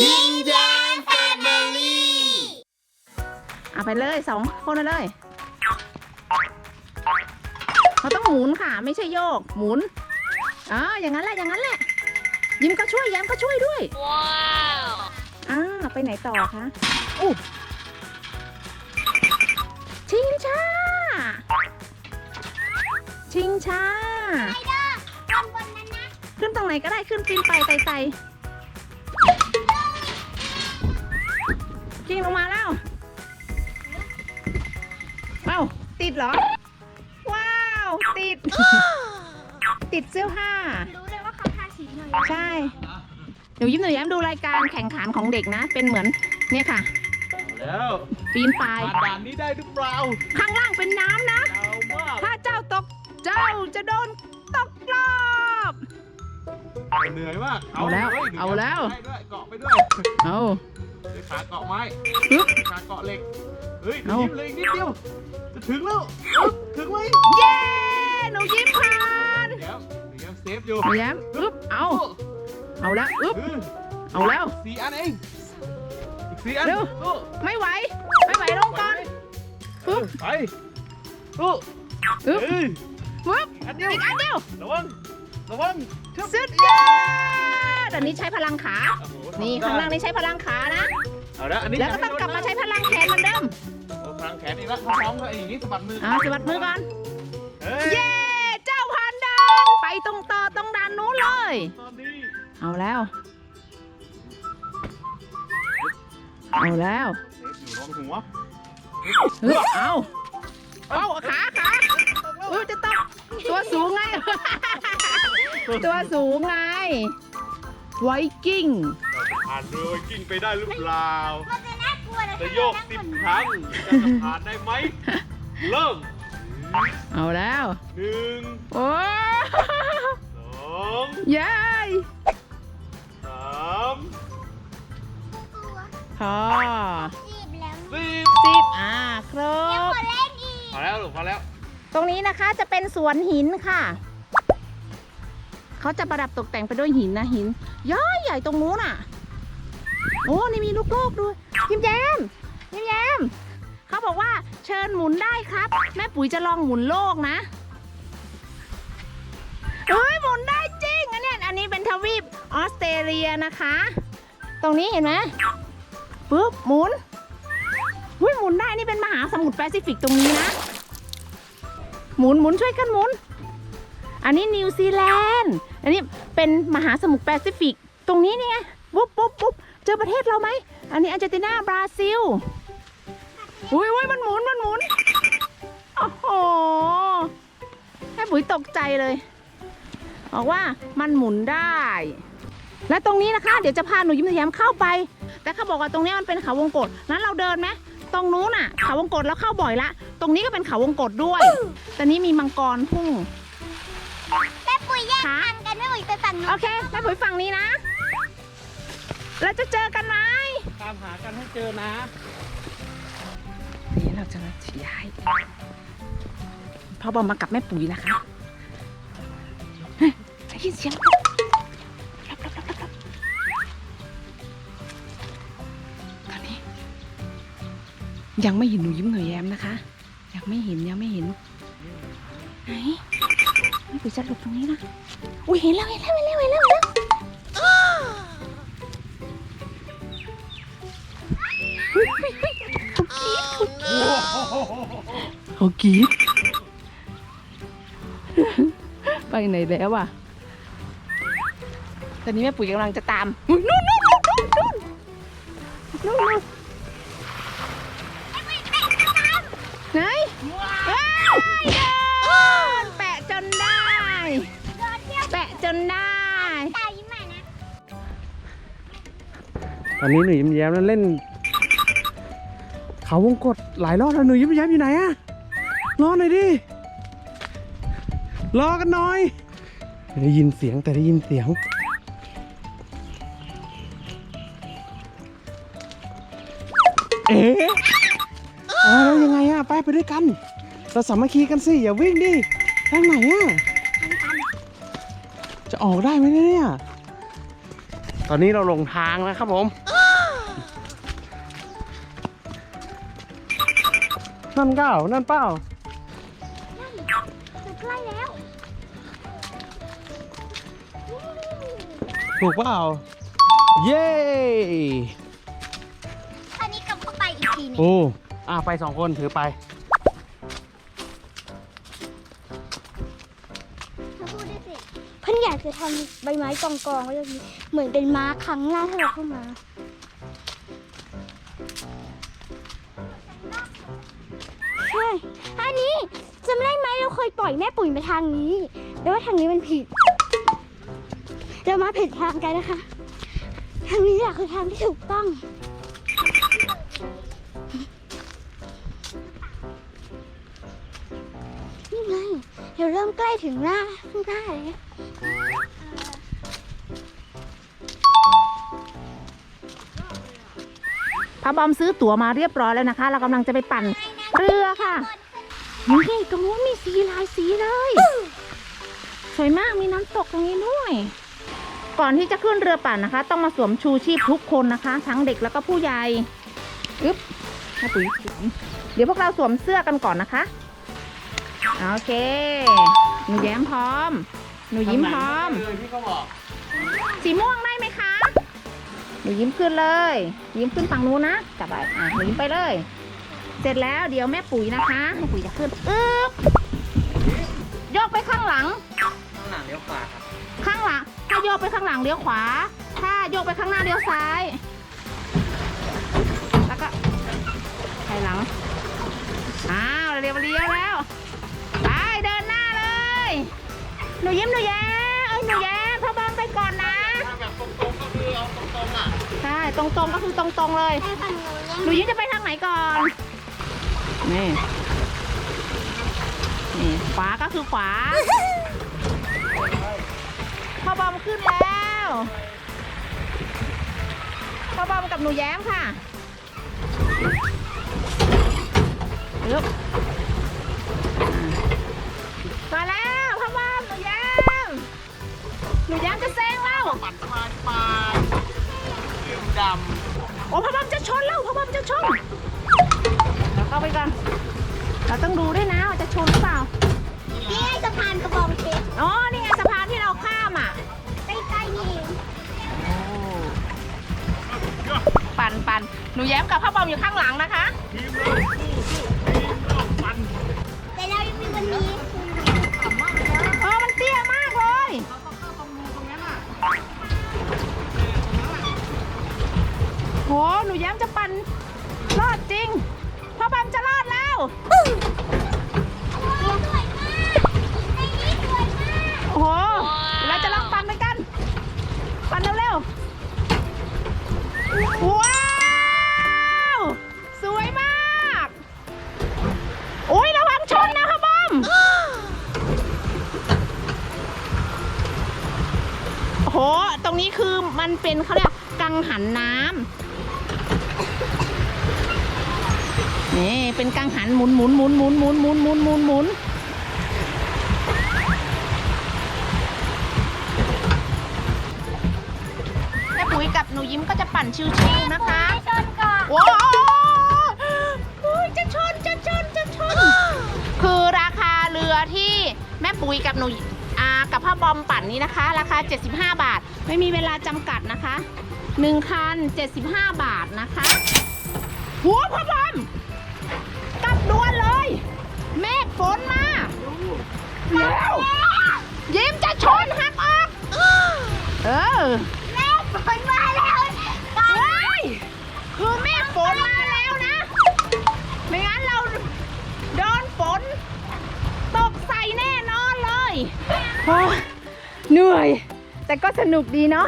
ยิ้มแย้มแฟมิลี่เอาไปเลยสองคนไปเลยเขาต้องหมุนค่ะ ไม่ใช่โยก หมุนอ๋ออย่างนั้นแหละอย่างนั้นแหละ ยิ้มก็ช่วยแย้มก็ช่วยด้วย ว้าวอ่าไปไหนต่อคะอู้ชิงช้า ชิงช้าบนบนนั้นนะ ขึ้นตรงไหนก็ได้ขึ้นปีนไปไต่ไต่ กิ้งลงมาแล้ว เอ้า ติดเหรอ ว้าว ติด ติดเสื้อผ้า รู้เลยว่าเขาทาสีหน่อยใช่ เดี๋ยวยิ้มหนูแย้มดูรายการแข่งขันของเด็กนะ เป็นเหมือนเนี่ยค่ะ แล้วปีนป่าย ผ่านด่านนี้ได้หรือเปล่าข้างล่างเป็นน้ำนะยาวมากถ้าเจ้าตก เจ้าจะโดนตกรอบ เหนื่อยมากเอาแล้วฮ้ยเอาแล้ว ได้ด้วยเกาะไปด้วยเอา เดี๋ยวขาเกาะไม้ฮึบขาเกาะเหล็ก เฮ้ยเอายิ้มเลยอีกนิดเดียว จะถึงแล้วอึ๊บถึงไหมเย้หนูยิ้มผ่านเดี๋ยวเดี๋ยวเซฟอยู่หนูแย้มอึ๊บเอา เอาแล้วอึ๊บเออเอาแล้ว สี่อันเองอีกสี่อันเร็ว สู้ไม่ไหว ไม่ไหวลงก่อนปึ๊บไปสู้อึ๊บเอ้ยปึ๊บอันเดียวอีกอันเดียวระวัง ระวังชึบสุดยอดอันนี้ใช้พลังขา โอ้โหนี่ข้างล่างนี่ใช้พลังขานะ เอาละอันนี้แล้วก็ต้องกลับมาใช้พลังแขนเหมือนเดิมเอาพลังแขนอีกแล้วพร้อมๆก็อย่างนี้สะบัดมืออ่าสะบัดมือก่อน เฮ้ยเย้ เจ้าผ่านด่านไปตรงต่อตรงด่านนู้นเลย ตอนนี้เอาแล้ว เอาแล้วเซฟอยู่รองหัวเฮ้ยเอาเอาขาขาอุ้ยจะต้องตัวสูงไง ตัวสูงไงไวกิ้งเราจะผ่านเรือไวกิ้งไปได้หรือเปล่ามันจะน่ากลัวนะจะโยกสิบครั้งจะจะผ่านได้ไหมเริ่มเอาแล้วหนึ่งโอ้สองยายสามกลัวพอจีบแล้วสิบสิบอ่าครยังบขอเล่นอีกพอแล้วลูกพอแล้ว ตรงนี้นะคะจะเป็นสวนหินค่ะ เขาจะประดับตกแต่งไปด้วยหินนะหินย้อยใหญ่ตรงนู้นอะ โอ้นี่มีลูกโลกด้วยยิ้มแย้มยิ้มแย้มเขาบอกว่าเชิญหมุนได้ครับ แม่ปุ๋ยจะลองหมุนโลกนะเฮ้ยหมุนได้จริงอันเนี้ยอันนี้เป็นทวีปออสเตรเลียนะคะ ตรงนี้เห็นไหมปุ๊บหมุนหุ้ยหมุนได้นี่เป็นมหาสมุทรแปซิฟิกตรงนี้นะ หมุนหมุนช่วยกันหมุน อันนี้นิวซีแลนด์ อันนี้เป็นมหาสมุทรแปซิฟิก ตรงนี้นี่ไงปุ๊บปุ๊บปุ๊บเจอประเทศเราไหม อันนี้อาร์เจนตินา บราซิล อุ้ยอุ้ยมันหมุน มันหมุน โอ้โหแม่ปุ๋ยตกใจเลย บอกว่ามันหมุนได้ และตรงนี้นะคะ เดี๋ยวจะพาหนูยิ้มแย้มเข้าไป แต่เขาบอกว่าตรงนี้มันเป็นเขาวงกตนั้นเราเดินไหมตรงนู้นน่ะ เขาวงกตแล้วเข้าบ่อยละ ตรงนี้ก็เป็นเขาวงกตด้วย แต่นี้มีมังกรพุ่ง ม่ปุ๋ยแยกทางกันแม่ปุ๋ยไปฝั่งนู้โอนเคแม่ปุ๋ยฝั่งนี้นะแล้วจะเจอกันไหมตามหากันให้เจอนะ นี่เราจะย้ายพ่อบอมมากับแม่ปุ๋ยนะคะเฮ้ยได้ยินเสียงรับรับรับรับรับตอนนี้ ยังไม่เห็นหนูยิ้มหนูแย้มนะคะ ยังไม่เห็นยังไม่เห็นไหนแม่ ปุ๋ยจะหลบตรงนี้นะ อุ้ยเห็นแล้วเห็นแล้วเห็นแล้วเห็นแล้วเห็นแล้วเขากรี๊ดเขากรี๊ดเขากรีดไปไหนแล้วอะ ตอนนี้แม่ปุ๋ยกำลังจะตามนู่นนู่นนู่นนู่นนู่นนู่นนู่นไหนว้าว ตอนนี้หนูยิ้มแย้มแล้วเล่น เขาวงกดหลายรอบแล้วหนูยิ้มแย้มอยู่ไหนอะรอหน่อยดิรอกันหน่อยได้ยินเสียงแต่ได้ยินเสียงเอ๊ะอ้าวแล้วยังไงอะไปไปด้วยกัน เราสามัคคีกันสิอย่าวิ่งดิทางไหนอะจะออกได้ไหมเนี่ย ตอนนี้เราลงทางแล้วครับผม นั่นเก้านั่นเป้ามันใกล้แล้วถูกเปล่าเย้อันนี้กลับเข้าไปอีกทีหนึงโอ้อะไปสองคนถือไปเธอพูดได้สิเพิ่นอยากจะทำใบไม้กองกองๆไว้ตรงนี้เหมือนเป็นม้าครั้งหน้าที่เราเข้ามา อันนี้จำได้ไหมเราเคยปล่อยแม่ปุ๋ยมาทางนี้ แต่ว่าทางนี้มันผิด เรามาผิดทางกันนะคะ ทางนี้แหละคือทางที่ถูกต้อง นี่ไงเราเริ่มใกล้ถึงหน้าข้างหน้าแล้วพระบอมซื้อตั๋วมาเรียบร้อยแล้วนะคะ เรากำลังจะไปปั่นเรือค่ะ นี่ตรงนู้นมีสีหลายสีเลย สวยมากมีน้ำตกตรงนี้ด้วย ก่อนที่จะขึ้นเรือปั่นนะคะ ต้องมาสวมชูชีพทุกคนนะคะ ทั้งเด็กแล้วก็ผู้ใหญ่อึ๊บแม่ปุ๋ยเดี๋ยวพวกเราสวมเสื้อกันก่อนนะคะ โอเค หนูแย้มพร้อม หนูยิ้มพร้อมที่เขาบอกสีม่วงได้ไหมคะ หนูยิ้มขึ้นเลย ยิ้มขึ้นฝั่งนู้นนะจับไปอะหนูยิ้มไปเลย เสร็จแล้วเดี๋ยวแม่ปุ๋ยนะคะแม่ปุ๋ยจะขึ้นอึ๊บโยกไปข้างหลัง ข้างหลังเลี้ยวขวาครับข้างหลัง ถ้าโยกไปข้างหลังเลี้ยวขวา ถ้าโยกไปข้างหน้าเลี้ยวซ้าย แล้วก็ไปหลัง อ้าวเรียวเลี้ยวแล้วไปเดินหน้าเลย หนูยิ้มหนูแย้มเอ้ยหนูแย้มพ่อบอมไปก่อนนะถ้าแบบตรงๆก็คือเอาตรงๆอะ ใช่ ตรงๆก็คือตรงๆเลยไปฝั่งนู้นหนูยิ้มจะไปทางไหนก่อน นี่ นี่ ขวาก็คือขวาพ่อบอมขึ้นแล้วพ่อบอมกับหนูแย้มค่ะยึบมาแล้วพ่อบอมหนูแย้มหนูแย้มจะแซงแล้วปัดมามาดื่มดโอ้พ่อบอมจะชนแล้วพ่อบอมจะชน เราเข้าไปก่อน เราต้องดูด้วยนะว่าจะชนหรือเปล่า นี่ไงสะพานกระบองเพชรอ๋อ นี่ไงสะพานที่เราข้ามอะ ใกล้ๆนี่เองปั่นปั่นหนูแย้มกับพ่อบอมอยู่ข้างหลังนะคะำทีมเราสู้สู้ทีมเราปั่นแต่เรายังมีวันนี้เออมันเตี้ยมากเลย โห หนูแย้มจะปั่นรอดจริง โอ้โหเราจะลองปั่นไปกัน ปั่นเร็วๆ ว้าว สวยมาก โอ้ยระวังชนนะพ่อบอม โอ้โห ตรงนี้คือมันเป็นเขาเรียกกังหันน้ำ นี่เป็นกังหันหมุนหมุนหมุนหมุนหมุนหมุนหมุนหมุนหมุนแม่ปุ๋ยกับหนูยิ้มก็จะปั่นชิวๆนะคะชนก่อนโอ้โหจะชนจะชนจะชน คือราคาเรือที่แม่ปุ๋ยกับหนูอากับพ่อบอมปั่นนี้นะคะ ราคา 75 บาท ไม่มีเวลาจำกัดนะคะ1คัน75 บาทนะคะหัวพ่อบอม ออแม่ฝนมาแล้วเฮ้ยคือเมฆฝนมาแล้วนะ ไม่งั้นเราโดนฝนตกใส่แน่นอนเลยโอ้ยเหนื่อย แต่ก็สนุกดีเนาะ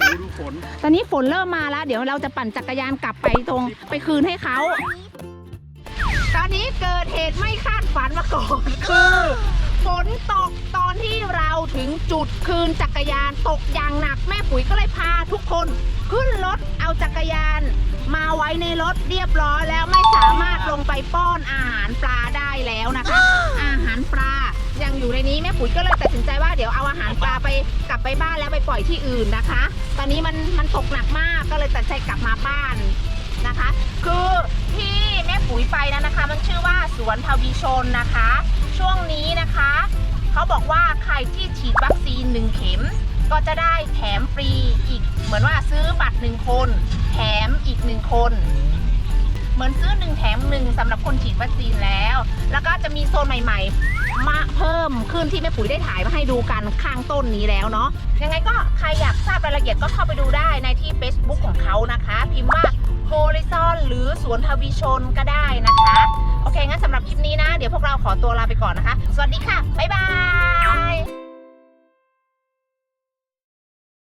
ดูดูฝนตอนนี้ฝนเริ่มมาแล้ว เดี๋ยวเราจะปั่นจักรยานกลับไปตรงไปคืนให้เขา ตอนนี้เกิดเหตุไม่คาดฝันมาก่อนคือ ฝนตกตอนที่เราถึงจุดคืนจักรยานตกอย่างหนักแม่ปุ๋ยก็เลยพาทุกคน ขึ้นรถเอาจักรยาน มาไว้ในรถเรียบร้อยแล้วไม่สามารถลงไปป้อนอาหารปลาได้แล้วนะคะ อาหารปลายังอยู่ในนี้แม่ปุ๋ยก็เลยตัดสินใจว่าเดี๋ยวเอาอาหารปลาไปกลับไปบ้านแล้วไปปล่อยที่อื่นนะคะ ตอนนี้มันมันตกหนักมากก็เลยตัดสินใจกลับมาบ้านนะคะ คือที่แม่ปุ๋ยไปนั้น สวนทวีชนนะคะ ช่วงนี้นะคะ เขาบอกว่าใครที่ฉีดวัคซีนหนึ่งเข็ม ก็จะได้แถมฟรีอีก เหมือนว่าซื้อบัตรหนึ่งคน แถมอีกหนึ่งคน เหมือนซื้อหนึ่งแถมหนึ่งสำหรับคนฉีดวัคซีนแล้ว แล้วก็จะมีโซนใหม่ ๆ มาเพิ่มขึ้นที่แม่ปุ๋ยได้ถ่ายมาให้ดูกันข้างต้นนี้แล้วเนาะยังไงก็ใครอยากทราบรายละเอียดก็เข้าไปดูได้ในที่ Facebook ของเขานะคะ พิมพ์ว่า โกริซอนหรือสวนทวีชนก็ได้นะคะ โอเคงั้นสำหรับคลิปนี้นะ เดี๋ยวพวกเราขอตัวลาไปก่อนนะคะ สวัสดีค่ะ บ๊ายบาย